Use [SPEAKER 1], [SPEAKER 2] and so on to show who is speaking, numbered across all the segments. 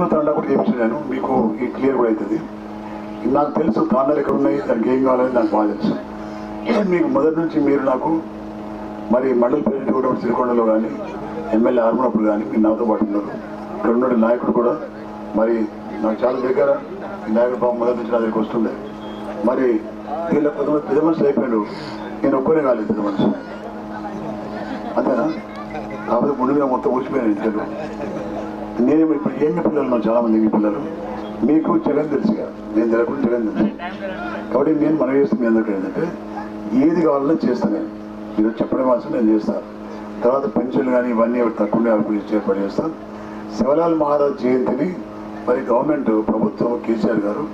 [SPEAKER 1] రైతుల తండా కూడా చేయించాను మీకు ఈ క్లియర్ కూడా అవుతుంది. నాకు తెలుసు తాండాలు ఎక్కడ ఉన్నాయి దానికి ఏం కావాలని నాకు బాగా తెలుసు. మీకు మొదటి నుంచి మీరు నాకు మరి మండలి ప్రెసిడెంట్ కూడా సిరికొండలో కానీ ఎమ్మెల్యే ఆర్మనప్పుడు కానీ మీరు నాతో పాటు ఉన్నారు. ఇక్కడ ఉన్న నాయకుడు కూడా మరి నాకు చాలా దగ్గర నాయకుడు బాబు మొదటి నుంచి నా దగ్గరికి వస్తుండే. మరి వీళ్ళ కొంతమంది పెద్ద మనుషులు అయిపోయాడు నేను ఒక్కనే కాలేదు పెద్ద మనిషి అంతేనా? కాకపోతే ముందుగా మొత్తం ఊసిపోయాను ఇంట్లో. నేను ఇప్పుడు ఏం పిల్లలు ఉన్నారు చాలా మంది మీ పిల్లలు? మీకు జగన్ తెలుసుగా నేను తెలియకుండా జగన్ తెలుసు. కాబట్టి నేను మనం చేస్తుంది మీ అందరికీ ఏంటంటే ఏది కావాలన్నా చేస్తాను నేను. మీరు చెప్పడం మాత్రం నేను చేస్తాను తర్వాత పెన్షన్లు కానీ ఇవన్నీ తక్కువ అవి ఏర్పాటు చేస్తాను శివలాల్ మహారాజ్ జయంతిని మరి గవర్నమెంట్ ప్రభుత్వం కేసీఆర్ గారు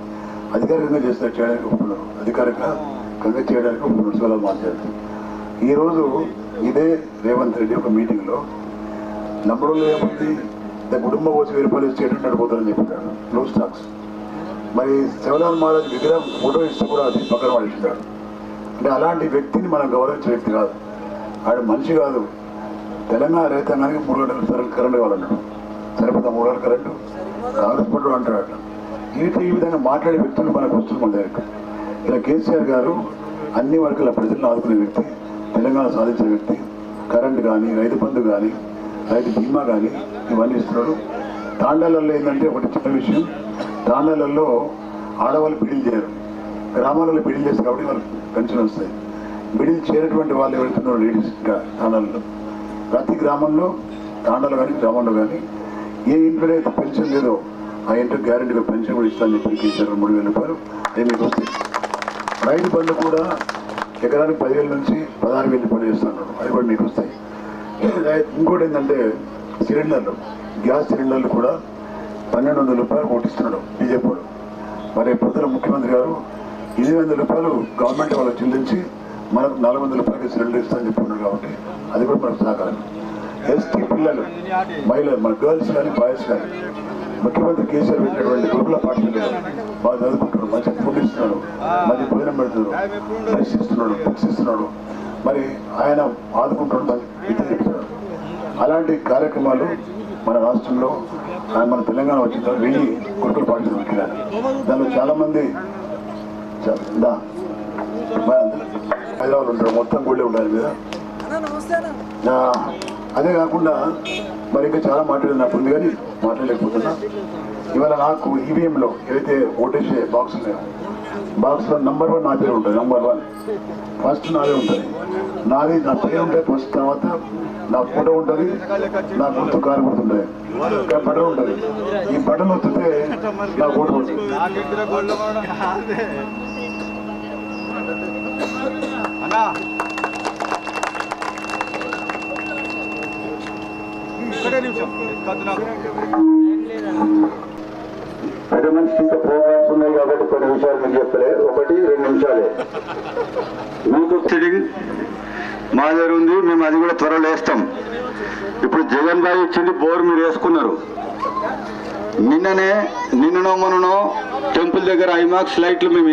[SPEAKER 1] అధికారికంగా చేస్తారు చేయడానికి ఒప్పుకున్నారు. అధికారికంగా చేయడానికి ఒప్పుకున్నారు శివలాల్ మహారాజ్ జయంతి. ఈరోజు ఇదే రేవంత్ రెడ్డి ఒక మీటింగ్లో నంబర్లో ఏముంది దాని కుటుంబ వచ్చి వెయ్యి రూపాయలు ఇచ్చేటట్టు నడిపోతారని చెప్పాడు లో స్టాక్స్ మరి శివలాల్ మహారాజ్ విగ్రహం ఫోటో ఇస్తే కూడా అది పక్కన పడేసినాడు అంటే అలాంటి వ్యక్తిని మనం గౌరవించే వ్యక్తి కాదు. ఆడు మనిషి కాదు. తెలంగాణ రైతాంగానికి మూడు గంటల కరెంట్ కరెంటు కావాలన్నాడు. సరిపోతా మూడు గంటల కరెంటు. కాంగ్రెస్ పట్టు అంటాడు వీటి ఈ విధంగా మాట్లాడే వ్యక్తులు మనకు వస్తుంది మన దగ్గర ఇలా కేసీఆర్ గారు అన్ని వర్గాల ప్రజలను ఆదుకునే వ్యక్తి తెలంగాణ సాధించే వ్యక్తి కరెంట్ కానీ రైతు బంధు కానీ రైతు బీమా కానీ ఇవన్నీ ఇస్తున్నాడు తాండాలలో ఏంటంటే ఒకటి చిన్న విషయం. తాండాలలో ఆడవాళ్ళు బిడిల్ చేయరు. గ్రామాలలో పెళ్ళి చేస్తారు కాబట్టి వాళ్ళకి పెన్షన్ వస్తాయి. బిడిల్ చేయనటువంటి వాళ్ళు ఎవరుతున్నారు లేడీస్గా తాండాలలో ప్రతి గ్రామంలో తాండాలు కానీ గ్రామంలో కానీ ఏ ఇంట్లో అయితే పెన్షన్ లేదో ఆ ఇంట్లో గ్యారెంటీగా పెన్షన్ కూడా ఇస్తానని చెప్పి కేసీఆర్ మూడు వేల రూపాయలు. అది మీకు వస్తాయి. రైతు బంధు కూడా ఎకరానికి పదివేల నుంచి పదహారు వేలు పని చేస్తున్నాడు అవి కూడా మీకు వస్తాయి. ఇంకోటి ఏంటంటే సిలిండర్లు. గ్యాస్ సిలిండర్లు కూడా పన్నెండు వందల రూపాయలు కొట్టిస్తున్నాడు బీజేపీ మరి ప్రజల ముఖ్యమంత్రి గారు ఎనిమిది వందల రూపాయలు గవర్నమెంట్ వాళ్ళకి చెల్లించి మనకు నాలుగు వందల రూపాయలకి సిలిండర్ ఇస్తామని చెప్పుకున్నారు కాబట్టి అది కూడా మనకు సహకారం. ఎస్టీ పిల్లలు మహిళలు మన గర్ల్స్ కానీ బాయ్స్ కానీ ముఖ్యమంత్రి కేసీఆర్ పెట్టినటువంటి గురుకుల పాఠశాల బాగా చదువుకుంటున్నారు మంచి ఫుడ్ ఇస్తున్నాడు మంచి భోజనం పెడుతున్నాడు బస్ ఇస్తున్నాడు బుక్స్ ఇస్తున్నాడు. మరి ఆయన చెప్తున్నాడు అలాంటి కార్యక్రమాలు మన రాష్ట్రంలో ఆ మన తెలంగాణ వచ్చిన వెయ్యి గురుకుల పాఠశాలలు పెట్టినారు దానిలో చాలా మంది చ- దా. హైదరాబాద్ ఉంటారు. మొత్తం గుళ్ళే ఉండాలి మీద అదే కాకుండా మరి ఇంకా చాలా మాట్లాడినప్పుడు ఉంది కానీ మాట్లాడలేకపోతున్నా. ఇవాళ నాకు ఈవీఎంలో ఏదైతే ఓటేసే బాక్స్ ఉన్నాయో బాక్స్లో నంబర్ వన్ నా పేరు ఉంటుంది నంబర్ వన్ ఫస్ట్ నాదే ఉంటుంది. నాది నా పేరు ఉంటుంది ఫస్ట్ తర్వాత నా ఫోటో ఉంటుంది నా గుర్తు కారు గుర్తుంటుంది ఇంకా బటన్ ఉంటుంది. ఈ బటన్ వస్తుంటే నా ఫోటో ఉంటుంది
[SPEAKER 2] నిమిషం.
[SPEAKER 3] విషయాలు మీకు చెప్పలే. ఒకటి రెండు నిమిషాలే. మీకు సిట్టింగ్ మా దగ్గర ఉంది మేము అది కూడా త్వరలో వేస్తాం. ఇప్పుడు జగన్ బాయ్ ఇచ్చింది బోర్ మీరు వేసుకున్నారు. నిన్ననే నిన్ననో మొన్ననో టెంపుల్ దగ్గర ఐమాక్స్ లైట్లు మేము